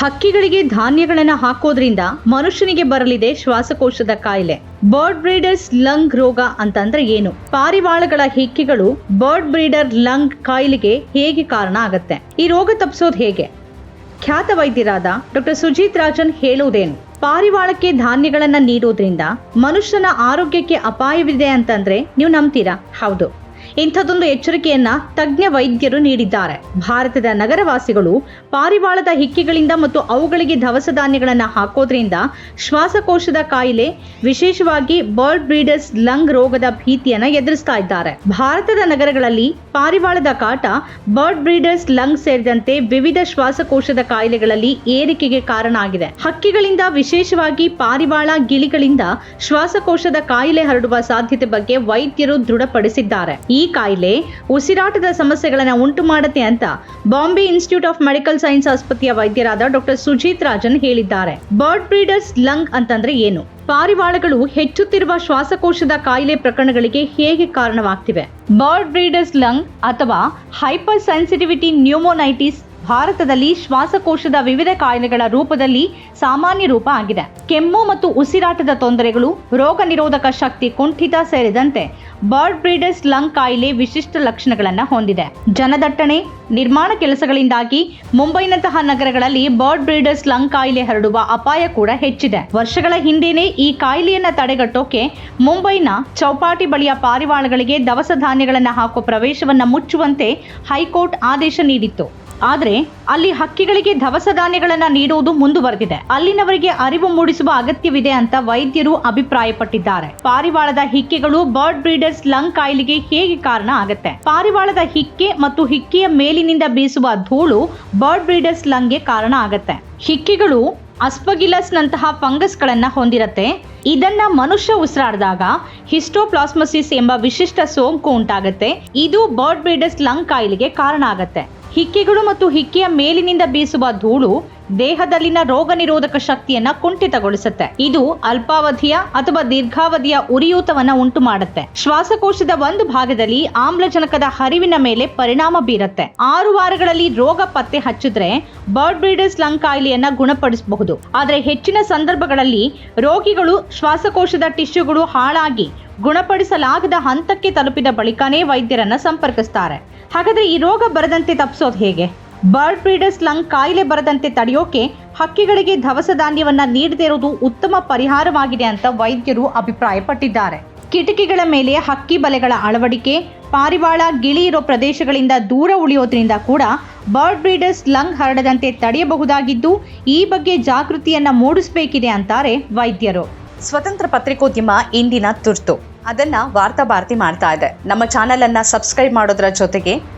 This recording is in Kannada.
ಹಕ್ಕಿಗಳಿಗೆ ಧಾನ್ಯಗಳನ್ನು ಹಾಕೋದ್ರಿಂದ ಮನುಷ್ಯನಿಗೆ ಬರಲಿದೆ ಶ್ವಾಸಕೋಶದ ಕಾಯಿಲೆ. ಬರ್ಡ್ ಬ್ರೀಡರ್ಸ್ ಲಂಗ್ ರೋಗ ಅಂತಂದ್ರೆ ಏನು? ಪಾರಿವಾಳಗಳ ಹಿಕ್ಕಿಗಳು ಬರ್ಡ್ ಬ್ರೀಡರ್ ಲಂಗ್ ಕಾಯಿಲೆಗೆ ಹೇಗೆ ಕಾರಣ ಆಗತ್ತೆ? ಈ ರೋಗ ತಪ್ಪಿಸೋದು ಹೇಗೆ? ಖ್ಯಾತ ವೈದ್ಯರಾದ ಡಾಕ್ಟರ್ ಸುಜೀತ್ ರಾಜನ್ ಹೇಳುವುದೇನು? ಪಾರಿವಾಳಕ್ಕೆ ಧಾನ್ಯಗಳನ್ನ ನೀಡೋದ್ರಿಂದ ಮನುಷ್ಯನ ಆರೋಗ್ಯಕ್ಕೆ ಅಪಾಯವಿದೆ ಅಂತಂದ್ರೆ ನೀವು ನಂಬ್ತೀರಾ? ಹೌದು. ಇಂಥದ್ದೊಂದು ಎಚ್ಚರಿಕೆಯನ್ನ ತಜ್ಞ ವೈದ್ಯರು ನೀಡಿದ್ದಾರೆ. ಭಾರತದ ನಗರವಾಸಿಗಳು ಪಾರಿವಾಳದ ಹಿಕ್ಕಿಗಳಿಂದ ಮತ್ತು ಅವುಗಳಿಗೆ ದವಸ ಧಾನ್ಯಗಳನ್ನ ಹಾಕೋದ್ರಿಂದ ಶ್ವಾಸಕೋಶದ ಕಾಯಿಲೆ, ವಿಶೇಷವಾಗಿ ಬರ್ಡ್ ಬ್ರೀಡರ್ಸ್ ಲಂಗ್ ರೋಗದ ಭೀತಿಯನ್ನ ಎದುರಿಸ್ತಾ ಇದ್ದಾರೆ. ಭಾರತದ ನಗರಗಳಲ್ಲಿ ಪಾರಿವಾಳದ ಕಾಟ, ಬರ್ಡ್ ಬ್ರೀಡರ್ಸ್ ಲಂಗ್ ಸೇರಿದಂತೆ ವಿವಿಧ ಶ್ವಾಸಕೋಶದ ಕಾಯಿಲೆಗಳಲ್ಲಿ ಏರಿಕೆಗೆ ಕಾರಣ ಆಗಿದೆ. ಹಕ್ಕಿಗಳಿಂದ, ವಿಶೇಷವಾಗಿ ಪಾರಿವಾಳ ಗಿಳಿಗಳಿಂದ ಶ್ವಾಸಕೋಶದ ಕಾಯಿಲೆ ಹರಡುವ ಸಾಧ್ಯತೆ ಬಗ್ಗೆ ವೈದ್ಯರು ದೃಢಪಡಿಸಿದ್ದಾರೆ. ಈ ಕಾಯಿಲೆ ಉಸಿರಾಟದ ಸಮಸ್ಯೆಗಳನ್ನು ಉಂಟು ಮಾಡುತ್ತೆ ಅಂತ Bombay institute of medical science ಆಸ್ಪತ್ರೆಯ ವೈದ್ಯರಾದ ಡಾಕ್ಟರ್ ಸುಜೀತ್ ರಾಜನ್ ಹೇಳಿದ್ದಾರೆ. ಬರ್ಡ್ ಬ್ರೀಡರ್ಸ್ ಲಂಗ್ ಅಂತಂದ್ರೆ ಏನು? ಪಾರಿವಾಳಗಳು ಹೆಚ್ಚುತ್ತಿರುವ ಶ್ವಾಸಕೋಶದ ಕಾಯಿಲೆ ಪ್ರಕರಣಗಳಿಗೆ ಹೇಗೆ ಕಾರಣವಾಗ್ತಿವೆ? ಬರ್ಡ್ ಬ್ರೀಡರ್ಸ್ ಲಂಗ್ ಅಥವಾ ಹೈಪರ್ ಸೆನ್ಸಿಟಿವಿಟಿ ನ್ಯೂಮೋನೈಟಿಸ್ ಭಾರತದಲ್ಲಿ ಶ್ವಾಸಕೋಶದ ವಿವಿಧ ಕಾಯಿಲೆಗಳ ರೂಪದಲ್ಲಿ ಸಾಮಾನ್ಯ ರೂಪ ಆಗಿದೆ. ಕೆಮ್ಮು ಮತ್ತು ಉಸಿರಾಟದ ತೊಂದರೆಗಳು, ರೋಗ ನಿರೋಧಕ ಶಕ್ತಿ ಕುಂಠಿತ ಸೇರಿದಂತೆ ಬರ್ಡ್ ಬ್ರೀಡರ್ಸ್ ಲಂಗ್ ಕಾಯಿಲೆ ವಿಶಿಷ್ಟ ಲಕ್ಷಣಗಳನ್ನು ಹೊಂದಿದೆ. ಜನದಟ್ಟಣೆ, ನಿರ್ಮಾಣ ಕೆಲಸಗಳಿಂದಾಗಿ ಮುಂಬೈನಂತಹ ನಗರಗಳಲ್ಲಿ ಬರ್ಡ್ ಬ್ರೀಡರ್ಸ್ ಲಂಗ್ ಕಾಯಿಲೆ ಹರಡುವ ಅಪಾಯ ಕೂಡ ಹೆಚ್ಚಿದೆ. ವರ್ಷಗಳ ಹಿಂದೆಯೇ ಈ ಕಾಯಿಲೆಯನ್ನ ತಡೆಗಟ್ಟೋಕೆ ಮುಂಬೈನ ಚೌಪಾಟಿ ಬಳಿಯ ಪಾರಿವಾಳಗಳಿಗೆ ದವಸ ಧಾನ್ಯಗಳನ್ನು ಹಾಕುವ ಪ್ರವೇಶವನ್ನ ಮುಚ್ಚುವಂತೆ ಹೈಕೋರ್ಟ್ ಆದೇಶ ನೀಡಿತ್ತು. ಆದರೆ ಅಲ್ಲಿ ಹಕ್ಕಿಗಳಿಗೆ ದವಸ ಧಾನ್ಯಗಳನ್ನ ನೀಡುವುದು ಮುಂದುವರೆದಿದೆ. ಅಲ್ಲಿನವರಿಗೆ ಅರಿವು ಮೂಡಿಸುವ ಅಗತ್ಯವಿದೆ ಅಂತ ವೈದ್ಯರು ಅಭಿಪ್ರಾಯಪಟ್ಟಿದ್ದಾರೆ. ಪಾರಿವಾಳದ ಹಿಕ್ಕೆಗಳು ಬರ್ಡ್ ಬ್ರೀಡರ್ಸ್ ಲಂಗ್ ಕಾಯಿಲೆಗೆ ಹೇಗೆ ಕಾರಣ ಆಗುತ್ತೆ? ಪಾರಿವಾಳದ ಹಿಕ್ಕೆ ಮತ್ತು ಹಿಕ್ಕೆಯ ಮೇಲಿನಿಂದ ಬೀಸುವ ಧೂಳು ಬರ್ಡ್ ಬ್ರೀಡರ್ಸ್ ಲಂಗ್ಗೆ ಕಾರಣ ಆಗತ್ತೆ. ಹಿಕ್ಕೆಗಳು ಅಸ್ಪಗಿಲಸ್ ನಂತಹ ಫಂಗಸ್ಗಳನ್ನ ಹೊಂದಿರತ್ತೆ. ಇದನ್ನ ಮನುಷ್ಯ ಉಸಿರಾಡಿದಾಗ ಹಿಸ್ಟೋಪ್ಲಾಸ್ಮಸಿಸ್ ಎಂಬ ವಿಶಿಷ್ಟ ಸೋಂಕು ಉಂಟಾಗತ್ತೆ. ಇದು ಬರ್ಡ್ ಬ್ರೀಡರ್ಸ್ ಲಂಗ್ ಕಾಯಿಲೆಗೆ ಕಾರಣ ಆಗತ್ತೆ. ಹಿಕ್ಕೆಗಳು ಮತ್ತು ಹಿಕ್ಕಿಯ ಮೇಲಿನಿಂದ ಬೀಸುವ ಧೂಳು ದೇಹದಲ್ಲಿನ ರೋಗ ನಿರೋಧಕ ಶಕ್ತಿಯನ್ನ ಕುಂಠಿತಗೊಳಿಸುತ್ತೆ. ಇದು ಅಲ್ಪಾವಧಿಯ ಅಥವಾ ದೀರ್ಘಾವಧಿಯ ಉರಿಯೂತವನ್ನ ಉಂಟು ಮಾಡುತ್ತೆ ಶ್ವಾಸಕೋಶದ ಒಂದು ಭಾಗದಲ್ಲಿ ಆಮ್ಲಜನಕದ ಹರಿವಿನ ಮೇಲೆ ಪರಿಣಾಮ ಬೀರುತ್ತೆ. ಆರು ವಾರಗಳಲ್ಲಿ ರೋಗ ಪತ್ತೆ ಹಚ್ಚಿದ್ರೆ ಬರ್ಡ್ ಬ್ರೀಡರ್ಸ್ ಲಂಗ್ ಕಾಯಿಲೆಯನ್ನ ಗುಣಪಡಿಸಬಹುದು. ಆದರೆ ಹೆಚ್ಚಿನ ಸಂದರ್ಭಗಳಲ್ಲಿ ರೋಗಿಗಳು ಶ್ವಾಸಕೋಶದ ಟಿಶ್ಯೂಗಳು ಹಾಳಾಗಿ ಗುಣಪಡಿಸಲಾಗದ ಹಂತಕ್ಕೆ ತಲುಪಿದ ಬಳಿಕನೇ ವೈದ್ಯರನ್ನ ಸಂಪರ್ಕಿಸ್ತಾರೆ. ಹಾಗಾದ್ರೆ ಈ ರೋಗ ಬರದಂತೆ ತಪ್ಪಿಸೋದು ಹೇಗೆ? ಬರ್ಡ್ ಬ್ರೀಡರ್ಸ್ ಲಂಗ್ ಕಾಯಿಲೆ ಬರದಂತೆ ತಡೆಯೋಕೆ ಹಕ್ಕಿಗಳಿಗೆ ಧವಸ ಧಾನ್ಯವನ್ನು ನೀಡದೇ ಇರುವುದು ಉತ್ತಮ ಪರಿಹಾರವಾಗಿದೆ ಅಂತ ವೈದ್ಯರು ಅಭಿಪ್ರಾಯಪಟ್ಟಿದ್ದಾರೆ. ಕಿಟಕಿಗಳ ಮೇಲೆ ಹಕ್ಕಿ ಬಲೆಗಳ ಅಳವಡಿಕೆ, ಪಾರಿವಾಳ ಗಿಳಿ ಇರೋ ಪ್ರದೇಶಗಳಿಂದ ದೂರ ಉಳಿಯೋದ್ರಿಂದ ಕೂಡ ಬರ್ಡ್ ಬ್ರೀಡರ್ಸ್ ಲಂಗ್ ಹರಡದಂತೆ ತಡೆಯಬಹುದಾಗಿದ್ದು, ಈ ಬಗ್ಗೆ ಜಾಗೃತಿಯನ್ನ ಮೂಡಿಸಬೇಕಿದೆ ಅಂತಾರೆ ವೈದ್ಯರು. ಸ್ವತಂತ್ರ ಪತ್ರಿಕೋದ್ಯಮ ಇಂದಿನ ತುರ್ತು. ಅದನ್ನ ವಾರ್ತಾ ಭಾರತಿ ಮಾಡ್ತಾ ಇದೆ. ನಮ್ಮ ಚಾನೆಲ್ ಅನ್ನ ಸಬ್ಸ್ಕ್ರೈಬ್ ಮಾಡೋದ್ರ ಜೊತೆಗೆ